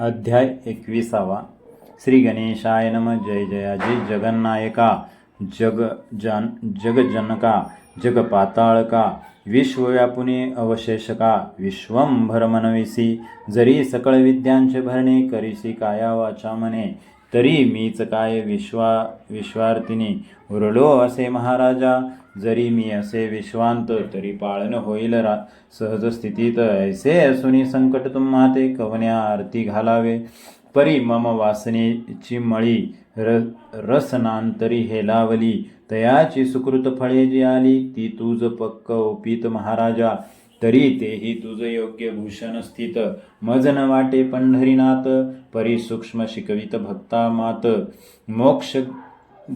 अध्याय एकविसावा. श्री गणेशाय नम. जय जयाजी जगन्नायका. जग जन जगजनका जगपाताळका विश्वव्यापुने अवशेषका. विश्वंभर मनविसी जरी सकळ विद्यांचे भरणे करीसी काया वाचा मने तरी मीच काय विश्वा विश्वार्थिनी? उरलो असे महाराजा जरी मी असे विश्वांत तरी पाळन होईल रा सहज स्थितीत. ऐसे असुनी संकट तुम्हा ते कवन्या आरती घालावे. परी मम वासनेची मळी र रसनांतरी हेलावली. तयाची सुकृत फळे जी आली ती तुझ पक्क ओपीत महाराजा. तरी तेही तुझ योग्य भूषण स्थित. मजन वाटे पंढरीनाथ परी सूक्ष्म शिकवित भक्ता मात. मोक्ष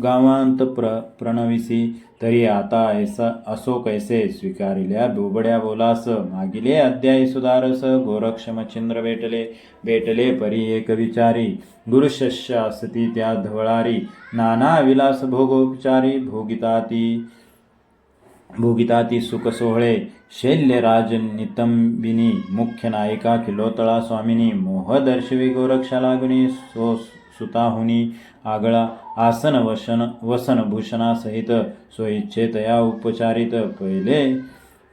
गावांत प्र प्रणविसी तरी आता ऐसा असो कैसे स्वीकारिल्या बोबड्या बोलास. मागिले अध्याय सुधारस गोरक्षमचिंद्र भेटले भेटले परी एक विचारी. गुरुशस्य असती त्या धवळारी नाना विलास भोगोपचारी भोगिताती भोगिताती सुख सोहळे. शैल्यराजन नितंबिनी मुख्य नायिका किलोतळा स्वामिनी मोहदर्शवी गोरक्षा लागुनी सो सुताहुनी आगळा आसन वसन वसन भूषणासहित स्वइच्छेतया उपचारित पहिले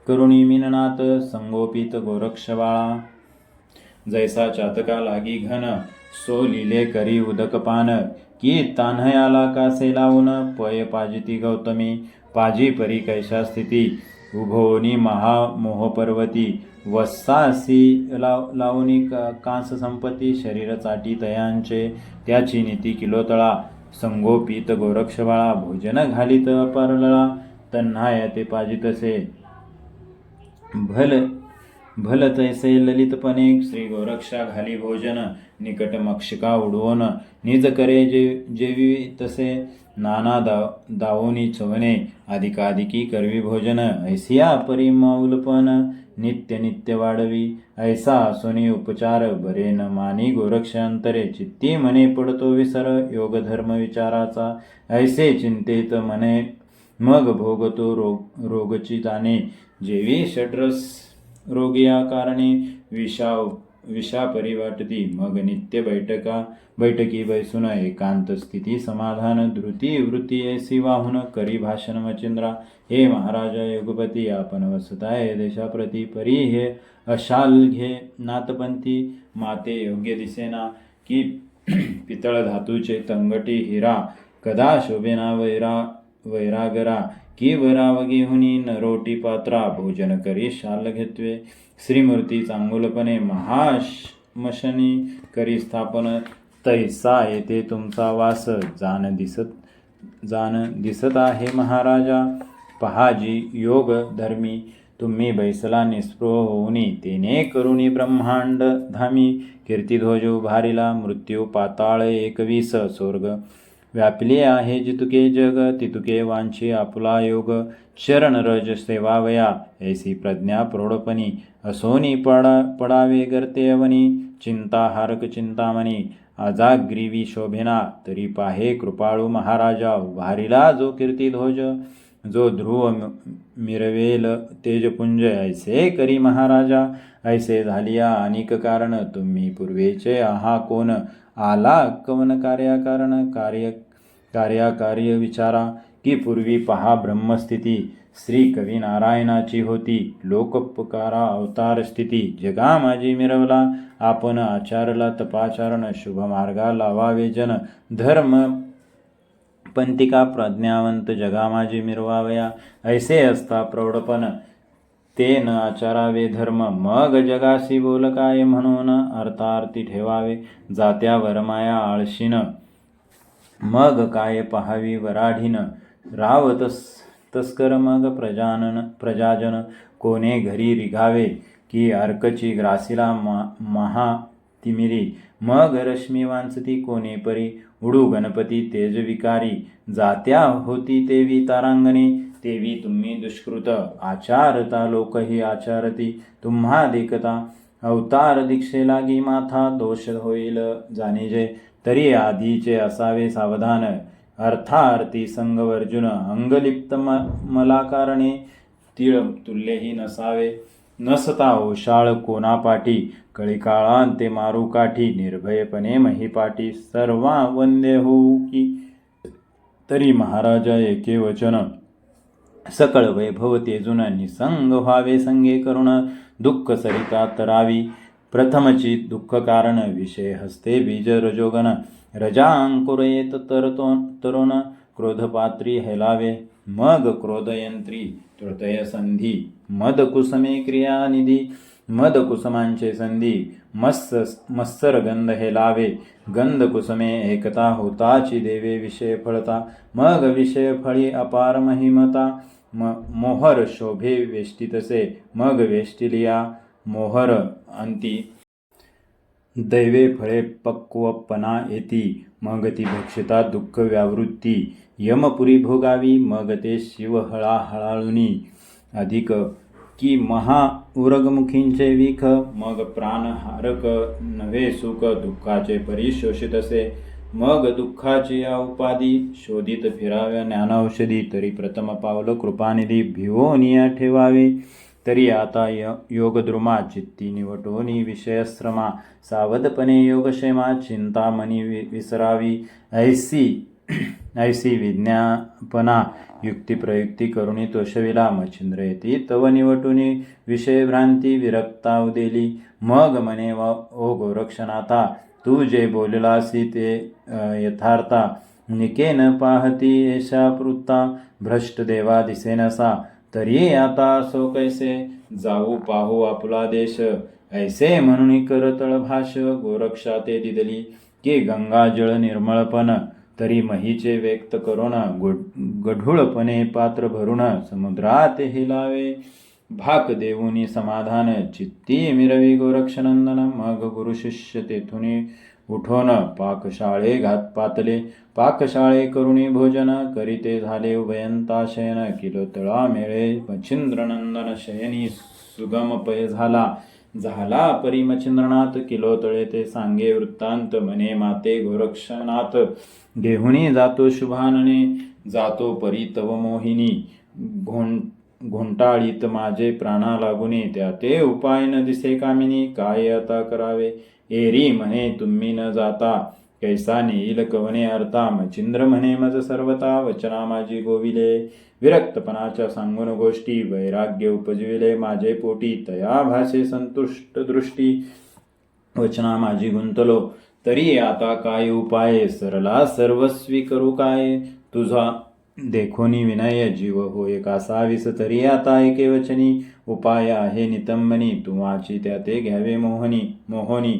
करुणी मिननाथ संगोपित गोरक्षबाळा जैसा चातका लागी घन सो लिले करी उदकपान की तान्हयाला कासे लावून पय पाजिती गौतमी पाजी परी कैशा स्थिती उभोनी महामोहपर्वती वस्सासी लाव लावणी का कांस संपत्ती शरीर चाटी तयांचे त्याची नीती किलोतळा संगोपित गोरक्षबाळा भोजन घालित परलळा तन्हाय ते पाजितसे. भल भल तैसे ललितपणे श्री गोरक्षा घाली भोजन निकट मक्षिका उडवण निज करे जे जेवी तसे नाना दाव दावोनी चवणे अधिकाधिकी करवी भोजन ऐसिया परिमाऊलपण नित्य नित्य वाढवी ऐसा सोनी उपचार बरे न मानी गोरक्षांतरे चित्ती मने पडतो विसर योगधर्म विचाराचा ऐसे चिंतेत मने मग भोगतो रोग रोगची जाणे जेवी षड्रस रोगिया कारणे विषा विषा परिवाटती मग नित्य बैठका बैठकी बैसून एकांत स्थिती समाधान धृती वृत्ती ऐसी वाहून करी भाषण मचिंद्रा. हे महाराजा युगपती आपण वसताय देशाप्रती परी हे अशाल घे नाथपंथी. माते योग्य दिसेना की पितळ धातूचे तंगटी हिरा. कदा शोभेना वैरा वैरागरा. की हुनी हुनी रोटी पात्रा भोजन करी शाल घेतवे। श्रीमूर्ती चांगुलपणे महाश्मशनी करी स्थापन। तैसा येते तुमचा वास जाण दिसत जाण दिसत आहे महाराजा। पहाजी योग धर्मी तुम्ही बैसला निस्पृह होऊनी तेने करुणी ब्रह्मांड धामी। कीर्तिध्वज उभारिला मृत्यू पाताळ एकवीस स्वर्ग व्यापले आहे जितुके जग तितुके वांछी आपुला योग. शरण रज सेवावया ऐसी प्रज्ञा प्रौढपणी. असोनी पडा पडावे गर्ते अवनी. चिंताहारक चिंतामणी. अजाग्रीवी शोभेना तरी पाहे कृपाळू महाराजा. वारीला जो कीर्तिध्वज जो ध्रुव मिरवेल तेजपुंज ऐसे करी महाराजा ऐसे झालिया अनेक कारण तुम्ही पूर्वेचे आहा कोण? आला कवन कार्याकारण कार्य कार्याकार्य विचारा की पूर्वी पहा ब्रह्मस्थिती श्री कवी नारायणाची होती लोकपकारा अवतार स्थिती जगा माझी मिरवला आपण आचारला तपाचारण शुभ मार्गा लावावे जन धर्म पंथिका प्रज्ञावंत जगामाजी मिरवावया ऐसे असता प्रौढपण ते न आचारावे धर्म मग जगाशी बोल काय म्हणून अर्थार्थी ठेवावे जात्या वरमाया आळशीन मग काय पहावी वराढीन राव तस तस्कर मग प्रजानन प्रजाजन कोणे घरी रिघावे की अर्कची ग्रासीला मा महा तिमिरी. मग रश्मी वांचती कोणे परी? उडू गणपती तेज विकारी जात्या होती तेवी तारांगणे तेवी तुम्ही दुष्कृत. आचारता लोकही आचारती तुम्हा देखता. अवतार दीक्षे लागी माथा दोष होईल जाणीजे. तरी आधीचे असावे सावधान. अर्थार्थी संगवर्जुन अंगलिप्त म मला कारणे तिळ तुल्यही नसावे. नसता ओशाळ कोणापाठी? कळिकाळांते मारू काठी निर्भयपणे महिपाटी सर्वा वंदे होऊ की तरी महाराजा एके वचन सकळ वैभव तेजून निसंग व्हावे संगे करुण दुःख सरिता तरावी. प्रथमची दुःख कारण विषय हस्ते बीज रजोगन रजा अंकुरयेत तरतो तरुण क्रोधपात्री हेलावे. मग क्रोधयंत्री तृतय संधी मद कुसमे क्रियानिधी. मद कुसमांचे संधी मत्स मत्सर गंध हे लावे. गंध कुसमे एकता होताची देवे विषय फळता. मग विषय फळी अपार महिमता. म मोहर शोभे वेष्टितसे. मग वेष्टिलिया मोहर अंती. दैवे फळे पक्वपणा येती. मग ती भक्षिता दुःख व्यावृत्ती. यमपुरी भोगावी. मग ते शिवहळा हळाळुनी. अधिक की महा उरगमुखींचे विख मग प्राण हारक नव्हे सुख दुःखाचे परिशोषित असे. मग दुःखाची या उपाधी शोधित फिराव्या ज्ञानौषधी तरी प्रथम पावलं कृपानिधी भिवोनिया ठेवावी. तरी आता य योगद्रुमा चित्ती निवटोनी विषयश्रमा सावधपणे योगक्षेमा चिंतामणी वि विसरावी. ऐसी ऐसी विज्ञापना युक्तिप्रयुक्ती करुणी तोषविला मच्छिंद्र येती तव निवटुनी विषयभ्रांती विरक्ता उदेली मग म्हणे व ओ गोरक्षनाथा तू जे बोललासी ते यथार्था। निके न पाहती एषा वृत्ता भ्रष्ट देवा दिसेनसा तरी आता सो कैसे? जाऊ पाहू आपला देश। ऐसे म्हणून करतळ तळभाष गोरक्षा ते दिदली। की गंगा जळ निर्मळपण। तरी महीचे व्यक्त करोना गुढ- गढूळपणे पात्र भरून समुद्रात हिलावे भाक देऊनी समाधान चित्ती मिरवी गोरक्षनंदन मग गुरु शिष्य तेथून उठोन पाकशाळे घात पातले. पाकशाळे करुणी भोजन करीते झाले उभयंता शयन किलो तळा मेळे मच्छिंद्रनंदन शयनी सुगम पय झाला. झाला परिमचिंद्रनाथ किलो तळे ते सांगे वृत्तांत मने माते गोरक्षनाथ. घेहुनी जातो शुभानने जातो परी तव मोहिनी. घों घोंटाळीत माझे प्राणा लागुने त्या ते उपाय न दिसे कामिनी काय आता करावे? एरी म्हणे तुम्ही न जाता. कैसा नेईल कवने अर्था मचिंद्र म्हणे मज सर्वता वचना माझी गोविले. विरक्तपणाच्या सांगून गोष्टी वैराग्य उपजविले माझे पोटी तया भाषे संतुष्ट दृष्टी वचना माझी गुंतलो. तरी आता काय उपाय? सरला सर्वस्वी करू काय? तुझा देखोनी विनय जीव होय कासावीस तरी आता एके वचनी उपाय आहे नितंबनी तुवाची त्या ते घ्यावे मोहनी मोहनी.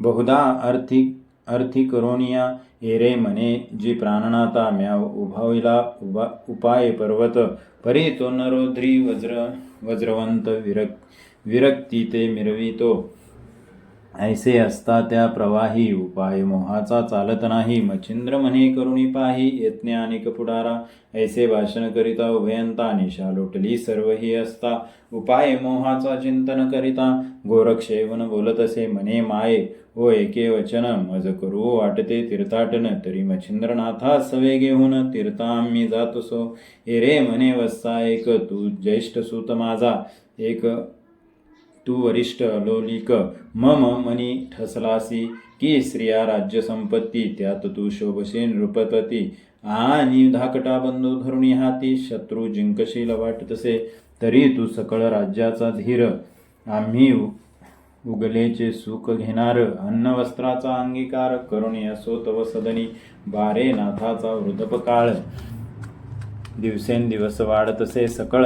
बहुधा अर्थी अर्थी करोनिया एरे मने जी प्राणनाथा म्याव उभाविला उभा उपाय पर्वत परी तो नरोद्री वज्र वज्रवंत विरक विरक्ती ते मिरवितो ऐसे असता त्या प्रवाही उपाय मोहाचा चालत नाही मच्छिंद्र म्हणे करुणी पाही यज्ञ आणि पुढारा ऐसे भाषण करिता उभयंता निशा लोटली सर्व ही असता उपाय मोहाचा चिंतन करिता गोरक्षेवन बोलत असे म्हणे माये ओ एके वचन मज करू वाटते तीर्थाटन तरी मच्छिंद्रनाथा सवे घेऊन तीर्था आम्ही जातसो एरे मने वस्सा एक तू ज्येष्ठ सूत माझा एक तू वरिष्ठ अलोलिक मम मनी ठसलासी की स्त्रिया राज्य संपत्ती त्यात तू शोभशी नृपपती आणि धाकटा बंधू धरुणी हाती शत्रू जिंकशील वाटतसे तरी तू सकळ राज्याचा धीर. आम्ही उगलेचे सुख घेणार अन्न वस्त्राचा अंगीकार करून असो तव सदनी बारे नाथाचा वृद्धपकाळ दिवसेंदिवस वाढतसे सकळ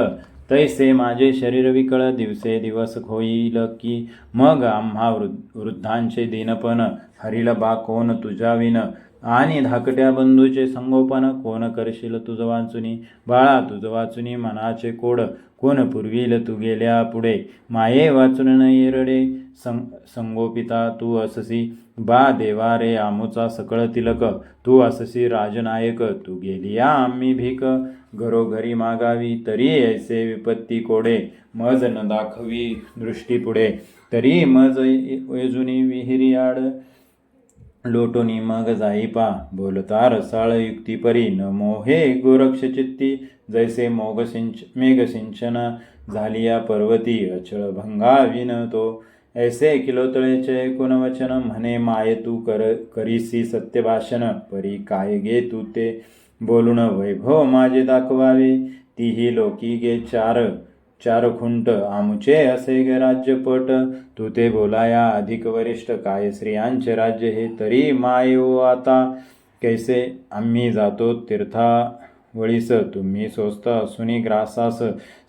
तैसे माझे शरीर विकळ दिवसे दिवस होईल की मग आम्हा वृद्धांचे दिनपण हरिल बा कोण तुझ्या विन आणि धाकट्या बंधूचे संगोपन कोण करशील तुझ वाचुनी बाळा तुझ वाचुनी मनाचे कोड कोण पुरविल तू गेल्या पुढे माये वाचून न येरडे सं संगोपिता तू अससी. बा देवा रे आमुचा सकळ तिलक. तू अससी राजनायक तू गेली आम्ही भीक. घरोघरी मागावी तरी ऐसे विपत्ती कोडे. मज न दाखवी दृष्टी पुढे. तरी मज वेजुनी विहिरी आड. लोटोनी मग जाई पा. बोलता रसाळ युक्ती परी. न मोहे गोरक्ष चित्ती. जैसे मोग सिंच मेघ सिंचन. झालिया पर्वती. अचळ भंगा विन तो. ऐसे किलोतळेचे ऐकून म्हणे माये तू कर करीसी सत्यभाषण परी काय गे तू ते? बोलून वैभव माझे दाखवावे तीही लोकी गे चार. चार खुंट आमुचे असे गे राज्यपट तू ते बोलाया अधिक वरिष्ठ काय? स्त्रियांचे राज्य हे तरी माय ओ आता. कैसे आम्ही जातो तीर्था वळीस तुम्ही स्वस्त असुनी ग्रासास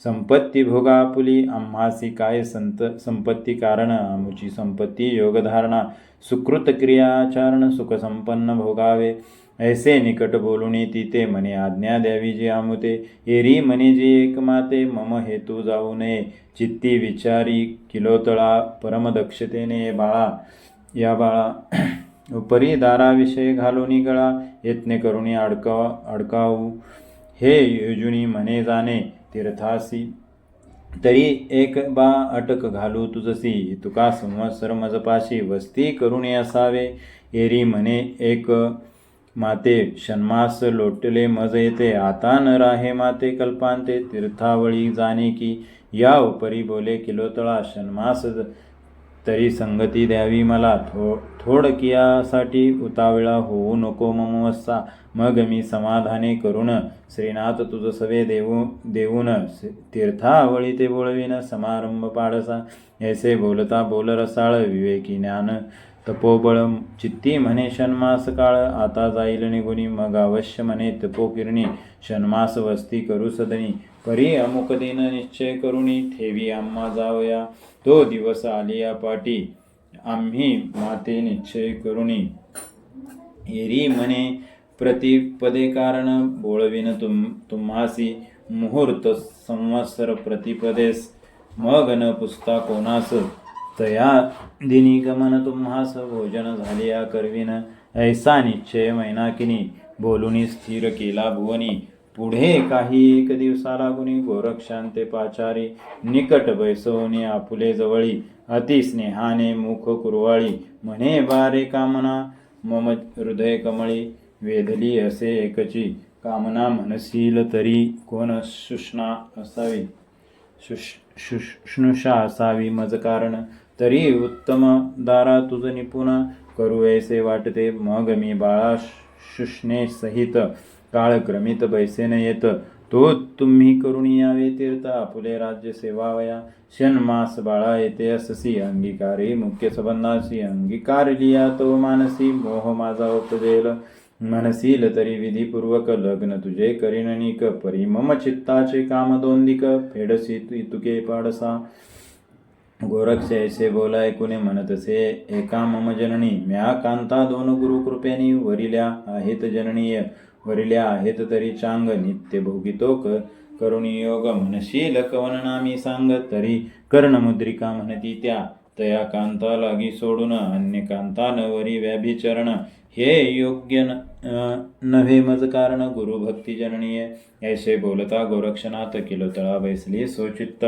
संपत्ती भोगापुली आम्हासी काय संत संपत्ती कारण आमुची संपत्ती योगधारणा सुकृत क्रियाचारण सुखसंपन्न भोगावे. ऐसे निकट बोलुनी तिथे म्हणे आज्ञा द्यावी जे आमुते. एरी मने जी एक माते मम हेतू जाऊ नये. चित्ती विचारी किलोतळा परमदक्षतेने बाळा. या बाळा परी दाराविषयी घालून गळा यत्ने करुणी अडका अडकावू. हे योजुनी म्हणे जाणे तीर्थासी. तरी एक बा अटक घालू तुझसी. तुका संवत्सर मजपाशी वस्ती करुणी असावे. एरी म्हणे एक माते शन्मास लोटले मज येते. आता न राहे माते कल्पांते तीर्थावळी जाणे की. या उपरी बोले किलोतळा शन्मास तरी संगती द्यावी मला. थो थोडकियासाठी उतावळा होऊ नको ममवस्सा मग मी समाधाने करून श्रीनाथ तुझ सवे देऊ देऊन. तीर्थावळी ते बोळविन समारंभ पाडसा. ऐसे बोलता बोल रसाळ विवेकी ज्ञान. तपोबळ चित्ती म्हणे षण्मास काळ. आता जाईल निगुणी मग अवश्य म्हणे तपोकिरणी. षण्मास वस्ती करू सदनी. परी अमुक दिन निश्चय करुणी ठेवी आम्हा जावया तो दिवस आलिया पाटी आम्ही माते निश्चय करुणी. एरी म्हणे प्रतिपदे कारण बोळविन तुम तुम्हासी मुहूर्त संवत्सर प्रतिपदेस. मग न पुस्ता कोणास तया दिनी गमन तुम्हास भोजन झालिया करविन. ऐसा निश्चय मैनाकिनी बोलुनी स्थिर केला भुवनी. पुढे काही एक दिवसाला गुणी गोरक्षांते पाचारी निकट बैसवणी आपुले जवळी अति स्नेहाने मुख कुरवाळी म्हणे बारे कामना मम हृदय कमळी वेधली असे एकची कामना म्हणशील तरी कोण शुष्णा असावी? शुश शुष्णुषा असावी मज कारण तरी उत्तम दारा तुझ निपुण करू ऐसे वाटते मग मी बाळा शुष्णे सहित काळक्रमित बैसेन येत तो तुम्ही करून यावे तीर्थ. आपुले राज्य सेवावया. षण्मास बाळा येते अससी अंगीकारी. मुख्य संबंधाशी अंगीकार लिया तो मानसी. मोह माझा उपजेल. मनसील तरी विधीपूर्वक लग्न तुझे करीननिक परी मम चित्ताचे काम दोंदिक. फेडसी तुके पाडसा. गोरक्ष ऐसे बोलाय कुणे म्हणतसे एका मम जननी. म्या कांता दोन गुरु कृपेनी. वरिल्या आहेत जननीय. वरिल्या आहेत तरी चांग नित्य भोगितोक करुणी योग म्हणशी लकवन नामी सांग तरी कर्णमुद्रिका म्हणती त्या तया कांता लागी सोडून अन्य कांतान वरी व्याभिचरण हे योग्य न नव्हे मज कारण गुरुभक्ती जननीय. ऐसे बोलता गोरक्षनाथ किलोतळा बैसली सोचित्त.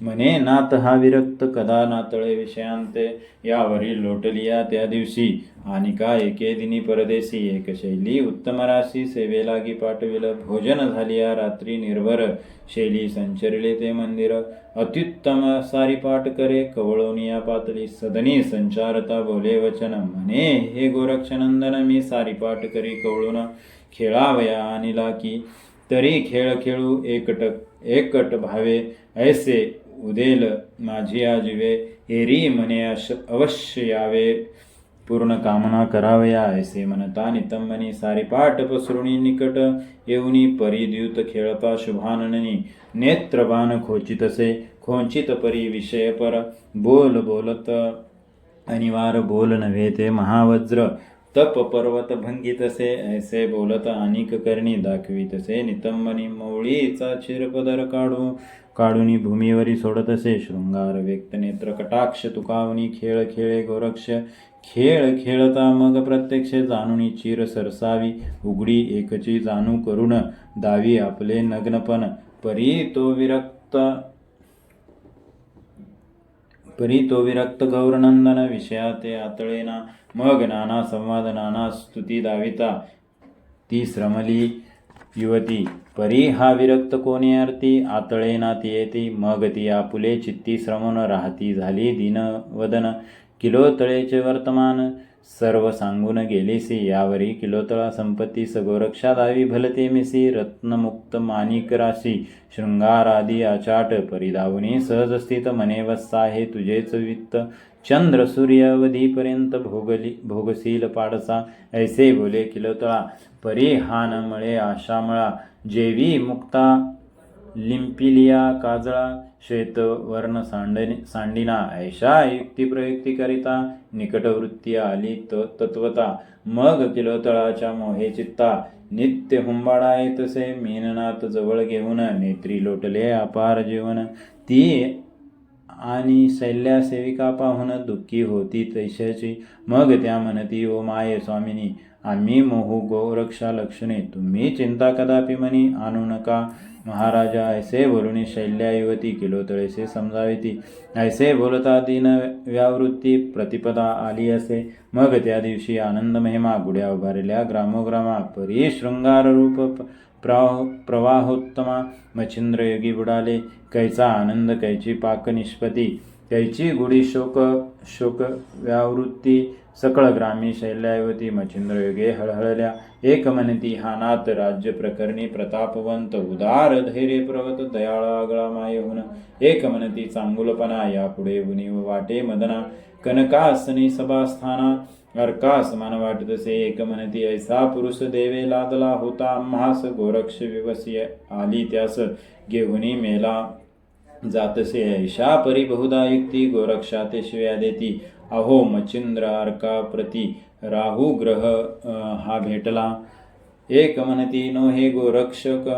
म्हणे नाथ हा विरक्त कदा नातळे विषयांते. यावरील लोटलिया त्या दिवशी. आणि का एके दिनी परदेशी एक शैली उत्तम राशी सेवेलागी पाठविल. भोजन झालिया रात्री निर्भर. शैली संचरिले ते मंदिर. अत्युत्तम सारी पाठ करे. कवळोनिया पातळी सदनी संचारता बोले वचन. म्हणे हे गोरक्षनंदन मी सारी पाठ करी कवळून खेळावया अनिला की तरी खेळ खेळू एकट एकट भावे ऐसे उदेल माझी आजीवे. हेरी म्हणे अश अवश्य यावे. पूर्ण कामना करावया ऐसे म्हणता नितंबनी सारी पाठ पसरुणी निकट येऊनी परिद्युत खेळता शुभाननी नेत्रबाण खोचितसे खोंचित परी विषय पर. बोल बोलत अनिवार बोल नव्हे ते महावज्र. तप पर्वत भंगितसे ऐसे बोलत अनिक करणी दाखवितसे. नितंबनी मौळीचा चिरपदर काढू काढूनी भूमीवरी सोडत असे शृंगार व्यक्त नेत्र कटाक्ष तुकावनी खेळ खेळे गोरक्ष. खेळ खेळता मग प्रत्यक्ष जाणूनी चिर सरसावी. उघडी एकची जाणू करून दावी आपले नग्नपण. परी तो विरक्त तो विरक्त गौरनंदन विषया ते आतळेना मग नाना संवाद नाना स्तुती दाविता. ती श्रमली युवती परी हा विरक्त कोणी आरती? आतळेना ती येती मग ती आपुले चित्ती श्रमण राहती झाली दिन वदन. किलो तळेचे वर्तमान सर्व सांगून गेलीसी यावरी किलोतळा संपत्ती सगोरक्षा दावी भलते मिसी रत्नमुक्त माणिक राशी शृंगारादी आचाट परिदावणी सहज स्थित मने वत्सा हे तुझेच वित्त. चंद्र सूर्यावधीपर्यंत भोगली भोगशील पाडसा. ऐसे बोले किलोतळा परिहानमळे मळे आशामळा. जेवी मुक्ता लिंपिलिया काजळा श्वेतवर्ण सांडणी सांडिना ऐशा युक्तिप्रयुक्ती करिता निकटवृत्ती आली त तत्वता मग किलोतळाच्या मोहे चित्ता नित्य हुंबाडा तसे मीननाथ जवळ घेऊन नेत्री लोटले अपार जीवन. ती आणि शैल्या सेविका पाहून दुःखी होती तैशाची. मग त्या म्हणती ओ माये स्वामिनी आम्ही मोहू गोरक्षा लक्षणे तुम्ही चिंता कदापि म्हणी आणू नका. महाराजा ऐसे बोलुनी शैल्या युवती किलो तळेसे समजाविती. ऐसे बोलता दिन व्यावृत्ती प्रतिपदा आली असे. मग त्या दिवशी आनंद महिमा गुड्या उभारल्या ग्रामोग्रामा. परी शृंगार रूप प्रवाह प्रवाहोत्तमा. मच्छिंद्रयोगी बुडाले. कैचा आनंद कैची पाक निष्पती कैची गुढी शोक शोक व्यावृत्ती. सकळ ग्रामी शैल्यावती मच्छिंद्रयोगे हळहळल्या. एक म्हणती हा नाथ राज्य प्रकरणी प्रतापवंत उदार धैर्य प्रवत दयाळ आगळा मायहुन. एक म्हणती चांगुलपणा यापुढे गुणी व वाटे मदना. कनकासनी सभास्थाना अर्कास मान वाटतसे एक म्हणती ऐसा पुरुष देवे लादला होता. आम्हास गोरक्ष विवसी आली त्यास घेऊनी मेला जातसे ऐशा परी बहुधा युक्ती गोरक्षा ते शिव्या देती. अहो मच्छिंद्र अर्का राहू ग्रह हा भेटला. एक म्हणती नो हे गोरक्षक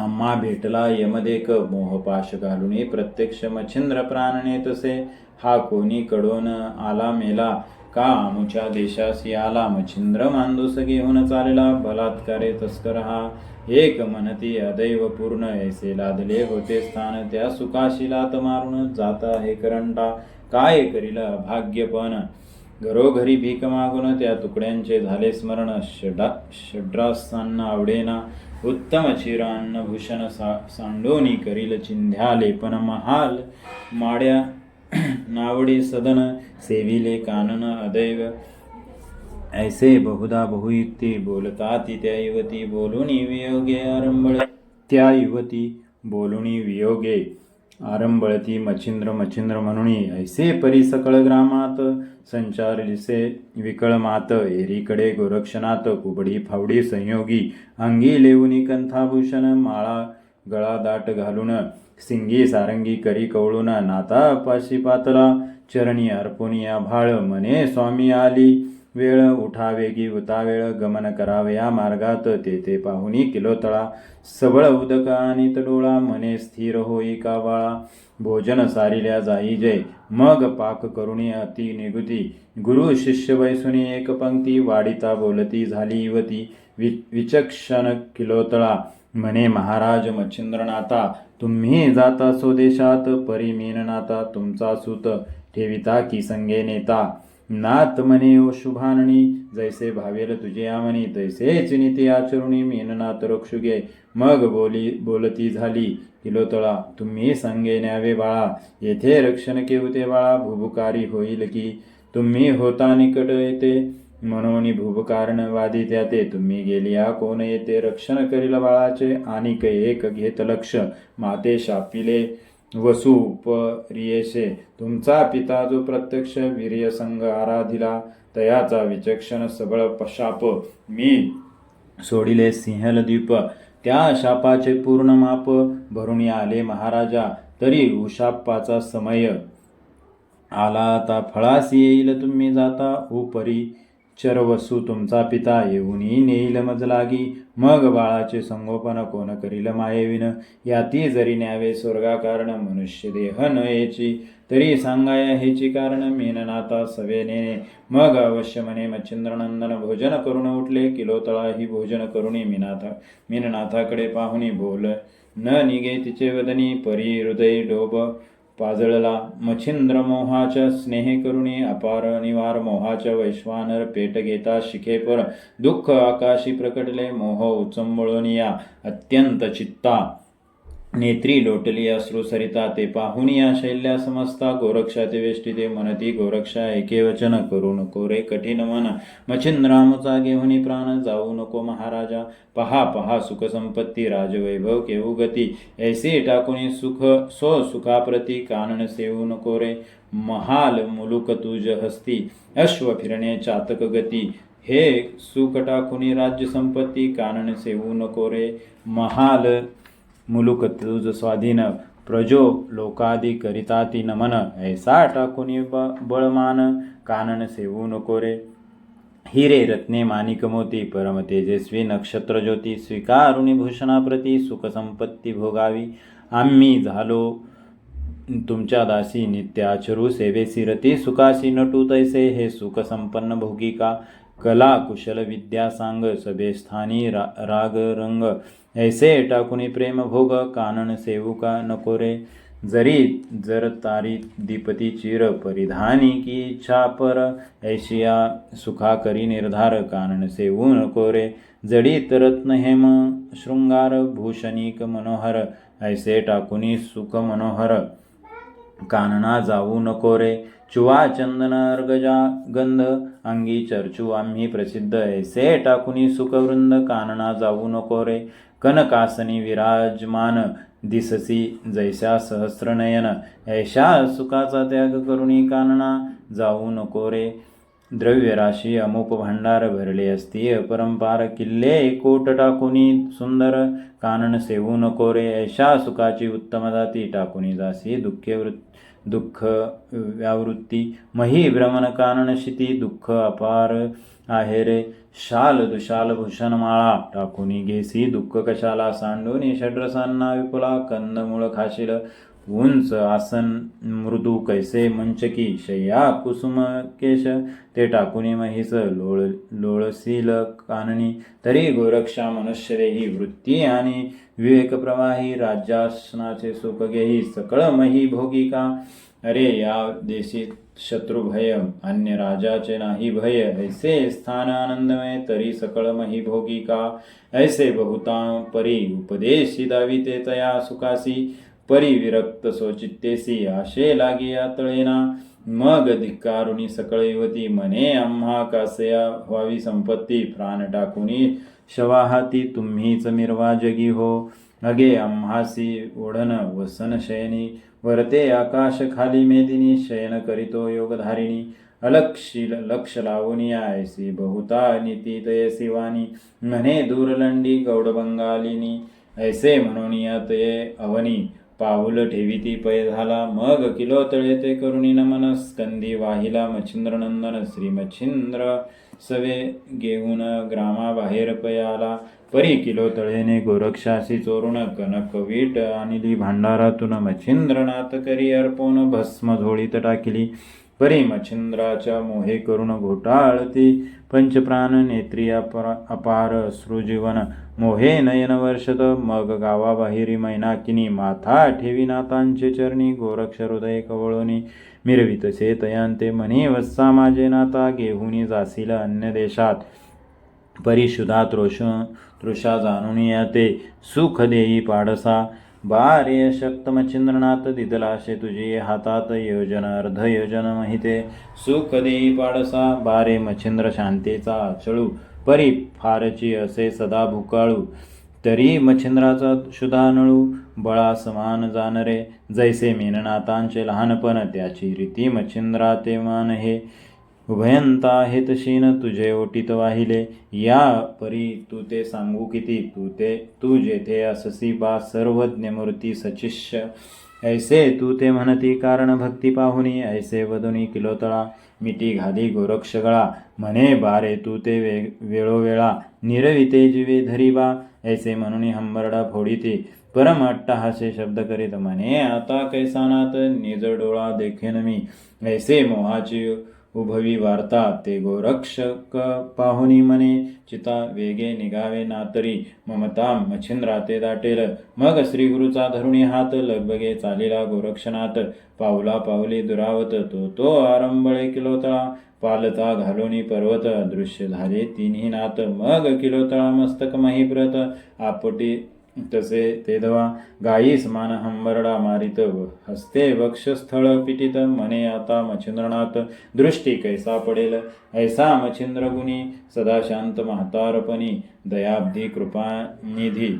आम्हा भेटला यमदेक. मोहपाश घालून प्रत्यक्ष मच्छिंद्र प्राणने तसे हा कोणी कडून आला मेला? का आमुच्या देशासी आला मच्छिंद्र मांदूस घेऊन चालला बलात्कारे तस्कर हा. एक म्हणती अदैव पूर्ण ऐसे लादले होते स्थान त्या सुखाशी लात मारून जाता हे करंटा. काय करील? भाग्यपण घरोघरी भीक मागून त्या तुकड्यांचे झाले स्मरण. षडा षड्रासांना आवडेना. उत्तम चिरान्न भूषण सा सांडोनी करील चिंध्या लेपन महाल. माड्या नावडी सदन सेविले कानन अदैव. ऐसे बहुधा बहुयुक्ती बोलता ती त्या युवती बोलुनी वियोगे आरंभळ. त्या युवती बोलुनी वियोगे. आरंभळती मच्छिंद्र मच्छिंद्र म्हणुनी ऐसे परी सकळ ग्रामात संचारिसे विकळ मात एरीकडे गोरक्षनाथ कुबडी फावडी संयोगी अंगी लेऊनी कंथाभूषण माळा गळा दाट घालून सिंगी सारंगी करी कवळून नाता पाशी पातला चरणी अर्पुनिया भाळ मने स्वामी आली वेळ उठावेगी उतावेळ गमन करावे या मार्गात तेथे पाहुणी किलोतळा सबळ उदक आणि तडोळा मने स्थिर होई का बाळा. भोजन सारिल्या जाई जय. मग पाक करुणी अति निगुती. गुरु शिष्य बैसुनी एक पंक्ती वाडिता बोलती झाली युवती वि विचक्षण किलोतळा म्हणे महाराज मच्छिंद्रनाथा तुम्ही जाता स्वदेशात परी मीननाथा तुमचा सुत ठेविता की संगे नेता. नाथ मने ओ शुभाननी जैसे भावेल तुझे आमनी तैसेच नीती आचरुणी मीननाथ रक्षुगे मग बोली बोलती झाली किलोतळा तुम्ही संगे न्यावे बाळा येथे रक्षण केवते बाळा भुभुकारी होईल की तुम्ही होता निकट येते म्हणून भुभकारण वादी त्याते तुम्ही गेलिया कोण येते रक्षण करील बाळाचे आणि एक घेत लक्ष माते शापिले वसु उपरियेशे तुमचा पिता जो प्रत्यक्ष वीर्यसंग आराधिला तयाचा विचक्षण सबळ पशाप। मी सोडिले सिंहलद्वीप त्या शापाचे पूर्ण माप भरून आले महाराजा तरी उशापाचा समय आला आता फळास येईल तुम्ही जाता उपरी चरवसू तुमचा पिता येऊनही नेईल मज लागी मग बाळाचे संगोपन कोण करील मायेविन याती जरी न्यावे स्वर्गा कारण मनुष्य देह न येची तरी सांगाया हेची कारण मेननाथा सवे नेणे. मग अवश्य मने मच्छिंद्रनंदन भोजन करून उठले. किलोतळा ही भोजन करुणी मीनाथा मीननाथाकडे पाहुनी बोल. न निगे तिचे वदनी परी हृदय डोब. पाजळला मच्छिंद्र मोहाच्या स्नेह करुणी अपार निवार मोहाच्या वैश्वानर पेट घेता शिखेपर दुःख आकाशी प्रकटले मोह उचंबळून या अत्यंत चित्ता. नेत्री लोटली अश्रू सरिता ते पाहून या शैल्या समजता गोरक्षा ते वेष्टिते मनती गोरक्षा एके वचन करू नको रे कठीण मन मचिन रामचा घेऊन प्राण जाऊ नको महाराजा पहा पहा सुख संपत्ती राजवैभव केऊ गती ऐसे टाकुनी सुख सो सुखाप्रती कानन सेवू नको रे महाल मुलुक तुझ हस्ती अश्व फिरणे चातक गती हे सुख टाकुनी राज्य संपत्ती कानन सेवू नको रे महाल मुलुक तुझ स्वाधीन प्रजो लोकादी करिता ती नमन ऐसा टाकुनी ब बळमान कानन सेवू नको रे हिरे रत्ने माणिक मोती परम तेजस्वी नक्षत्र ज्योती स्वीकारुणी भूषणाप्रती सुखसंपत्ती भोगावी। आम्ही झालो तुमच्या दासी नित्याचरू सेवेसी रती सुखासी नटू तैसे हे सुखसंपन्न भोगिका। कला कुशल विद्या सांग सभेस्थानी रा राग रंग ऐसे टाकुनी प्रेम भोग कानन सेवुका नको रे जरी जर तारी दीपती चिर परिधानी की इच्छा पर ऐशिया सुखा करी निर्धार कानन सेवू नको रे जडीत रत्न हेम शृंगार भूषणिक मनोहर ऐसे टाकुनी सुख मनोहर। कानना जाऊ नको रे चुवा चंदन अर्गजा गंध अंगी चर्चू आम्ही प्रसिद्ध। ऐसे टाकुनी सुखवृंद कानना जाऊ नको रे कनकासनी विराजमान दिससी जैसा सहस्रनयन ऐशा सुखाचा त्याग करुणी कानना जाऊ नको रे. द्रव्यराशी अमुप भांडार भरले असती अपरंपार किल्ले कोट टाकुनी सुंदर कानन सेवू नको रे. ऐशा सुखाची उत्तम जाती टाकुनी जासी दुःखे वृत् दुःख व्यावृत्ती. मही भ्रमण कानन शिती दुःख अपार. आहे रे. शाल दुशाल भूषणमाळा टाकुनी घेसी दुःख कशाला? सांडून षड्रसांना विपुला. कंदमुळ खाशील. उंच आसन मृदू कैसे मंचकी शय्या कुसुम केश. ते टाकुनी महिस. लोळ लोळसील काननी तरी गोरक्षा मनुष्यरेही वृत्ती आणि विवेक प्रवाही. राज्यासनाचे सुख घेही सकळ मही भोगिका अरे या देशी शत्रुभय अन्य राजाचे नाही भय. ऐसे स्थान आनंदमय तरी सकळ मही भोगिका ऐसे बहुता परी उपदेशी दाविते तया सुखासी परी विरक्त सोचित्तेसी आशे लागी तळेना मग धिक्कारुणी सकळ युवती मने आम्हा कासया व्हावी संपत्ती प्राण टाकुनी शवाहाती तुम्हीच मिरवा जगी हो. अगे आम्हासी ओढन वसन शयनी वरते आकाश खाली मेदिनी शयन करीतो योगधारिणी. अलक्षील लक्ष लावून ऐसी बहुता नीती तयसी वाणी म्हणे दूरलंडी गौडबंगालिनी. ऐसे म्हणून तये अवनी. पाऊल ठेविती पै झाला. मग किलो तळे ते करुणी नमन. स्कंदी वाहिला मच्छिंद्रनंदन. श्री मच्छिंद्र सवे घेऊन ग्रामाबाहेर पयाला. परी किलो तळेने गोरक्षासी चोरून कनक वीट आणली. भांडारातून मच्छिंद्रनाथ करी अर्पोन भस्म झोळीत टाकली. परी मच्छिंद्राच्या मोहे करून घोटाळती. पंचप्राण नेत्री अपार अपार अश्रुजीवन मोहे नयन वर्षत मग गावाबाहेरी मैनाकिनी माथा ठेवी नाथांचे चरणी गोरक्ष हृदय कवळोनी मिरवितसे तयांते म्हणे वत्सा माझे नाता घेऊनी जासील अन्य देशात. परिशुधा तृष तृषा जाणून याते सुख देई पाडसा. बारे शक्त मच्छिंद्रनाथ दिदलाशे तुझी हातात योजन अर्ध योजन महिते. सुख देई पाडसा बारे मच्छिंद्र शांतेचा चळू. परी फारची असे सदा भुकाळू. तरी मच्छिंद्राचा शुधानळू बळा समान जाणरे जैसे मेननाथांचे लहानपण त्याची रीती मच्छिंद्रा ते मान हे. उभयंता हे तशीन तुझे ओटीत वाहिले. या परी तू ते सांगू किती? तू ते तू जेथे अससी बा सर्वज्ञ मूर्ती सचिष्य. ऐसे तू ते म्हणती कारण भक्ती पाहुनी. ऐसे वदुनी किलोतळा. मिटी घाली गोरक्षगळा म्हणे बारे तू ते वे वेळोवेळा निरविते जीवे धरी बा ऐसे म्हणून हंबरडा फोडिते परम अट्टहासे शब्द करीत म्हणे आता कैसानात निज डोळा देखेन मी ऐसे मोहाची उभवी वार्ता ते गोरक्षक पाहुनी मने चिता वेगे निघावे नातरी ममता मच्छिंद्रा ते दाटेल. मग श्रीगुरूचा धरुणी हात लगबगे चालिला गोरक्षनाथ पावला पावली दुरावत तो तो आरंबळे किलोतळा. पालता घालोनी पर्वत दृश्य झाले तिन्ही नाथ मग किलोतळा मस्तक महिप्रत आपटी तसे तेधवा गायीस समान हंबरडा मारित व हस्ते वक्षस्थळ पिटित मने आता मच्छिंद्रनाथ दृष्टी कैसा पडेल? ऐसा मच्छिंद्र गुणी सदा शांत म्हातारपणी दयाब्धी कृपानिधी.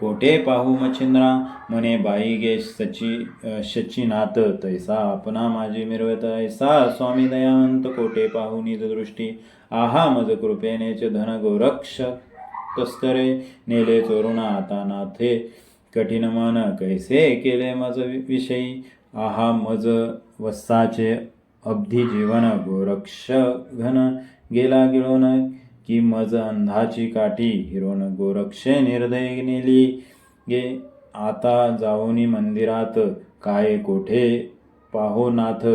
कोठे पाहू मच्छिंद्रा? म्हणे बाई गे सची शचीनाथ तैसा आपणा माझी मिरवत. ऐसा स्वामी दयावंत कोठे पाहू निज दृष्टी? आहा मज कृपेनेच धन गोरक्ष तस्करे नेले चोरून आता नाथे. कठीण मन कैसे केले मज विषयी? आहा मज वस्साचे अब्धी जीवन गोरक्ष घन गेला गिळोन की मज अंधाची काठी हिरोन गोरक्ष निर्दय नेली. गे आता जाऊनी मंदिरात काय कोठे पाहो नाथ?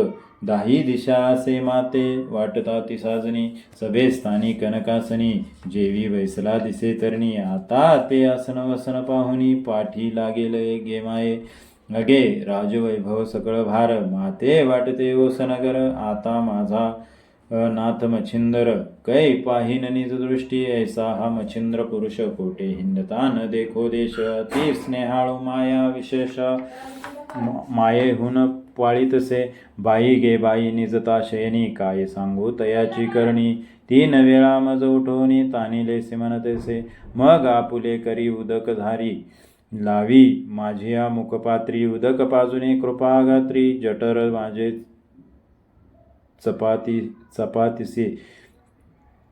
दाही दिशा असे माते वाटता ती साजनी सभे स्थानी कनकासनी जेवी वैसला दिसे तरणी आता ते आसन वसन पाहुनी पाठी लागेल गे माये अगे राजवैभव सकळ भार माते वाटते ओसनगर आता माझा नाथ मच्छिंदर. कै पाहिन निज दृष्टी ऐसा हा मच्छिंद्र पुरुष कोटे हिंदता न देखो देश ती स्नेहाळू माया विशेष. मायेहून पाळी तसे बाई गे बाई निजता शयनी काय सांगू तयाची करणी. तीन वेळा मज उठवणी तानिले म्हणतसे मग आपुले करी उदक धारी. लावी माझिया मुखपात्री उदक पाजुने कृपागात्री जटर माझे चपाती चपातीसी.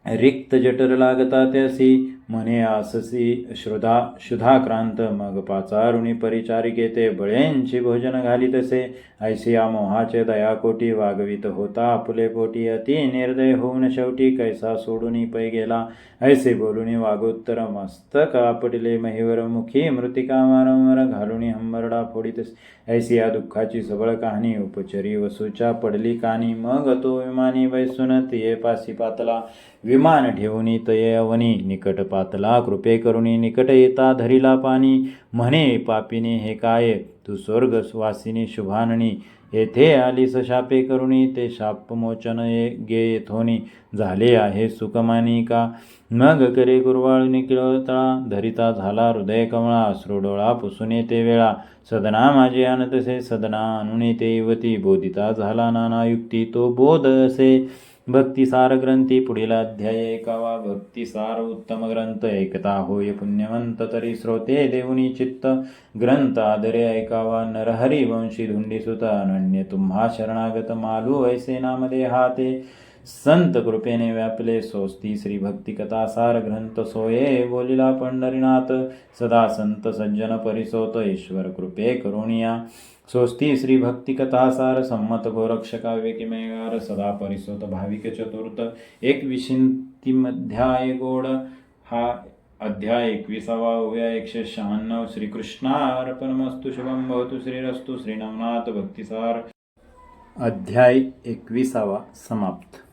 रिक्त जटर लागता त्यासी. म्हणे आससी श्रुधा शुधाक्रांत मग पाचारुणी परिचारिके ते बळेंची भोजन घाली तसे। ऐसिया मोहाचे दयाकोटी वागवित होता। आपुले पोटी अति निर्दय होऊन शेवटी कैसा सोडून पै गेला। ऐसे बोलून वागोत्तर मस्तक आपटले महिवर मुखी मृतिका वारंवार घालुनी हंबरडा फोडीत। ऐसिया दुःखाची सबळ कहाणी उपचरी वसूच्या पडली कानी। मग तो विमानी बैसून तिये पासी पातला। विमान ठेवून तये अवनी निकट पातला कृपे करुणी निकट येता धरिला पाणी. म्हणे पापिनी हे काय? तू स्वर्ग शुभाननी येथे आली शापे करुणी ते शापमोचन ये गे येथोनी. झाले आहे सुखमानी का? मग करे गुरवाळ किळतळा धरिता झाला हृदय कमळा अश्रुडोळा पुसून ते वेळा. सदना माझे अनतसे सदना अनुने ते युवती. बोधिता झाला नाना युक्ती तो बोध असे. भक्तिसार ग्रंथी पुढील अध्याय एकावा भक्तिसार उत्तम ग्रंथ ऐकता होय पुण्यवंत तरी श्रोते देऊनी चित्त ग्रंथ आदरे ऐकावा नरहरी वंशी धुंडीसुत अनन्य तुम्हा शरणागत मालू ऐसे नामदे हाते संत कृपेने व्यापले सोस्ती श्री भक्ती कथासार ग्रंथ सोये बोलिला पंढरीनाथ. सदा संत सज्जन परिसोत ईश्वर कृपे करुणिया. स्वस्ती श्री भक्ती कथासार संमत गोरक्ष काव्य किमेगार सदा परिसोत भाविक चतुर्थ. एक गोड हा अध्याय एकविसावा ओव्या एकशे शहाण्णव. श्रीकृष्णार्पणमस्तु शुभम भवतु श्रीरस्तु श्रीनवनाथ भक्तिसार. अध्याय एकविसावा समाप्त.